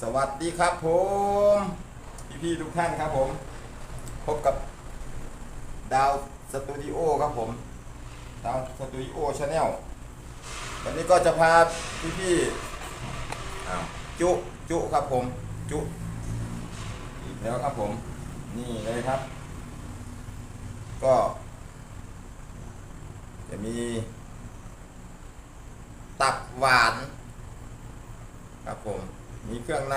สวัสดีครับผมพี่ๆทุกท่านครับผม พบกับดาวสตูดิโอครับผมดาวสตูดิโอชาแนลวันนี้ก็จะพาพี่ๆอ้าวจุจุครับผม จุอีกแล้วครับผม นี่เลยครับ ก็ จะมี ตับหวาน ครับผม มีเครื่องใน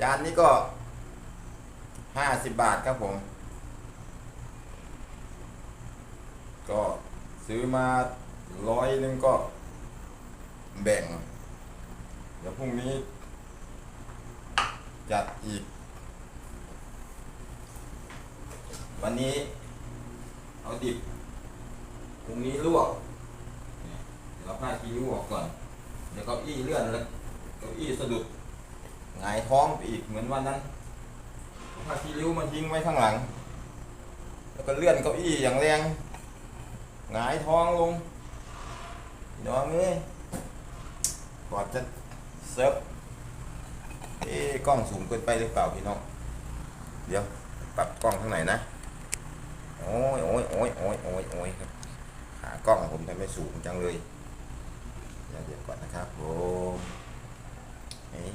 จานนี้ก็ห้าสิบบาทครับผม ก็ซื้อมาร้อยหนึงก็แบ่ง เดี๋ยวพรุ่งนี้ จัดอีก วันนี้ เอาดิบพรุ่งนี้ลวกเดี๋ยวเอาผ้าคีริ้วออกก่อน เดี๋ยวเก้าอี้เลื่อนแล้ว เก้าอี้สะดุดหงายท้องไปอีกเหมือนวันนั้นผ้าคีริ้วมาทิ้งไว้ข้างหลัง แล้วก็เลื่อนเก้าอี้อย่างแรงหงายท้องลงน้องเอ้ยก่อนจะเซิร์ฟเอ๊ะกล้องสูงเกินไปหรือเปล่าพี่น้อง เดี๋ยวปรับกล้องข้างไหนนะ โอ้ยโอ้ยโอ้ยโอ้ยโอ้ยโอ้ยครับขากล้องผมทำไมสูงจังเลย เดี๋ยวก่อนนะครับผม เอ๊ะ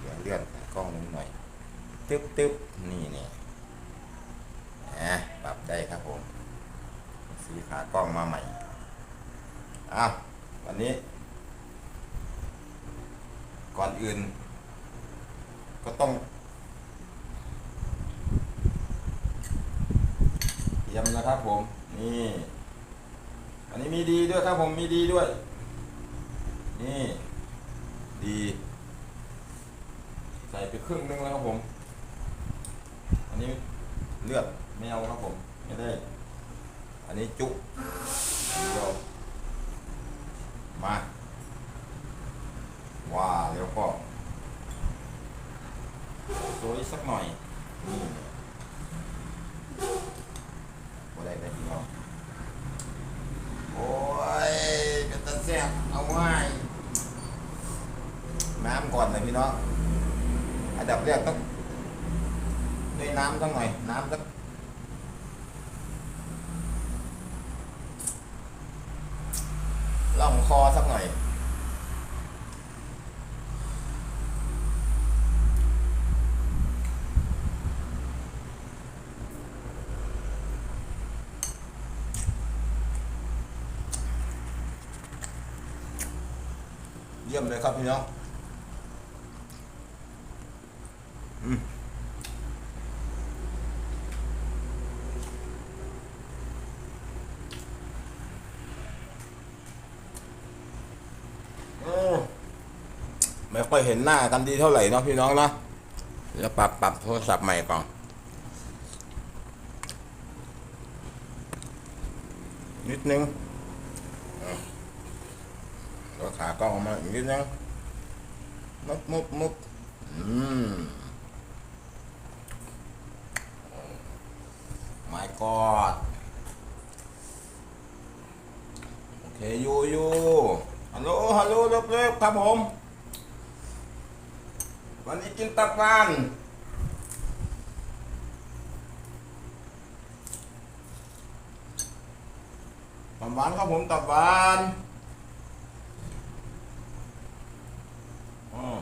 เดี๋ยวเลื่อนกล้องลงหน่อย ตึ๊บตึ๊บนี่นี่อะปรับได้ครับผม สีขากล้องมาใหม่อ้าววันนี้ ก่อนอื่น ก็ต้องเตรียมนะครับผม นี่อันนี้มีดีด้วยครับผมมีดีด้วย นี่ ดี ใส่ไปครึ่งนึงแล้วครับผม อันนี้เลือดไม่เอาครับผม ไม่ได้ อันนี้จุเดี๋ยวมาว้าแล้วก็โรยสักหน่อยนี่บ่ได้เลยพี่น้อง โอ้ยเป็นตาแซ่บเอาไว้น้ำก่อนเลยพี่น้องอันดั บแรกต้องด้วยน้ำสักหน่อย น้ำสักล่องคอสักหน่อย เยี่ยมเลยครับพี่น้องอืมโอ้ไม่ ค่อยเห็นหน้ากันดีเท่าไหร่เนาะพี่น้องเนาะเดี๋ยวปรับปรับโทรศัพท์ใหม่ก่อนนิดนึงก็ขากล้องอกมาอีกนิดนึงมุบมุบมุบอืม my god โอเคยูยูฮัลโหลฮัลโหลเร็วๆครับผม วันนี้กินตับวานตับหวานครับผมตับหวาน อืม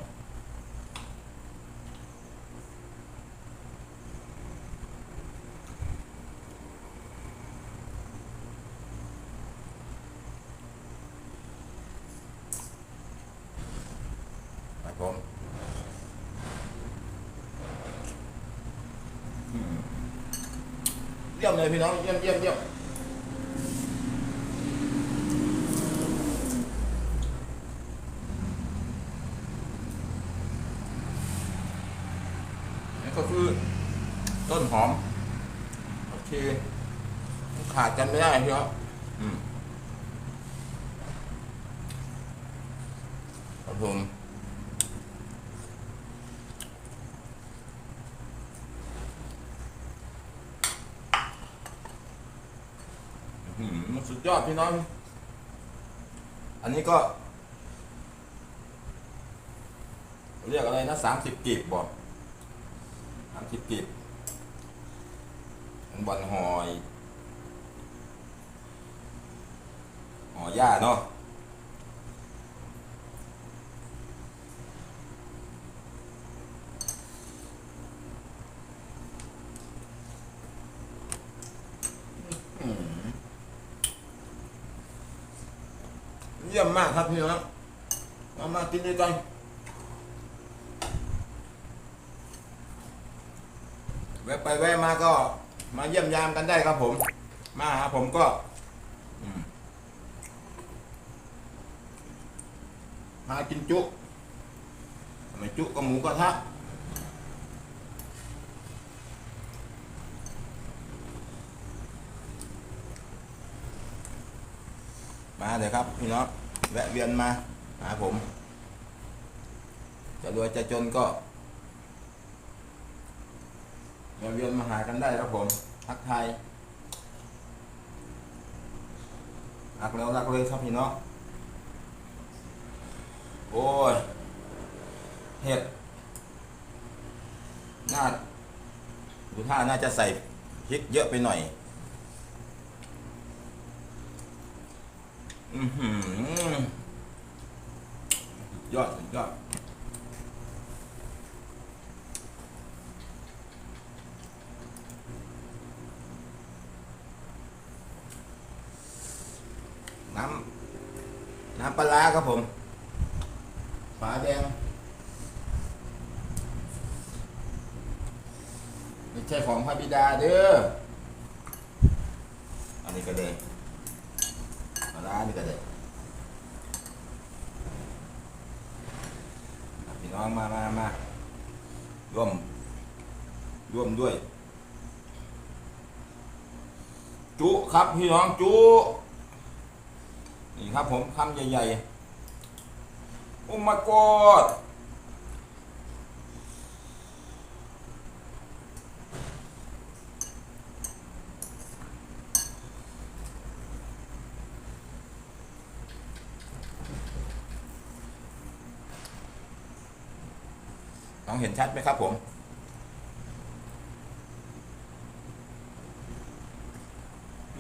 ครับผมอืมเยี่ยมเลยพี่น้องเยี่ยมเยี่ยมเยี่ยมนี่ก็คือต้นหอม โอเค ขาดกันไม่ได้พี่น้องอืมครับผม อื้อหือสุด ยอดพี่น้อง อันนี้ก็ เรียกอะไรนะสามสิบกีบบอกสามสิบกีบมันบอลหอยหอย่าเนาะอืม เยี่ยมมากครับพี่น้องมามากินด้วยกันแวะไปแวะมาก็มาเยี่ยมยามกันได้ครับผม มาหาผมก็มากินจุไม่จุก็หมูกระทะ มาเลยครับพี่น้องแวะเวียนมาหาผม จะรวยจะจนก็มาเวียนมาหากันได้ครับผมทักทายรักแล้วรักเลยครับพี่น้องโอ้ยเห็ดน่าดูท่าน่าจะใส่พริกเยอะไปหน่อย อือหือ ยอดสุดยอดน้ำน้ำปลาครับผมฝาแดง ไม่ใช่ของพระบิดาเด้อ อันนี้ก็เลย นี่ก็ได้พี่น้องมามามาร่วม ร่วมด้วย จุครับพี่น้องจุนี่ครับผมคำใหญ่ๆ โอ้มากอด น้องเห็นชัดไหมครับผม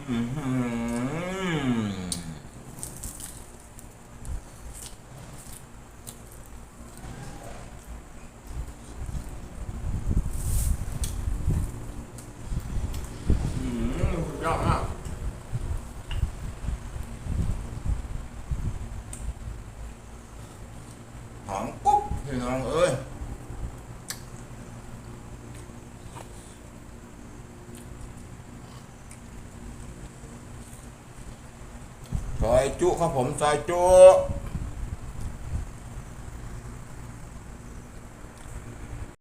อืมหือ อืมสุดยอดมากหอมปุ๊บพี่น้องเอ้ยซ อยจุครับผมซอยจุ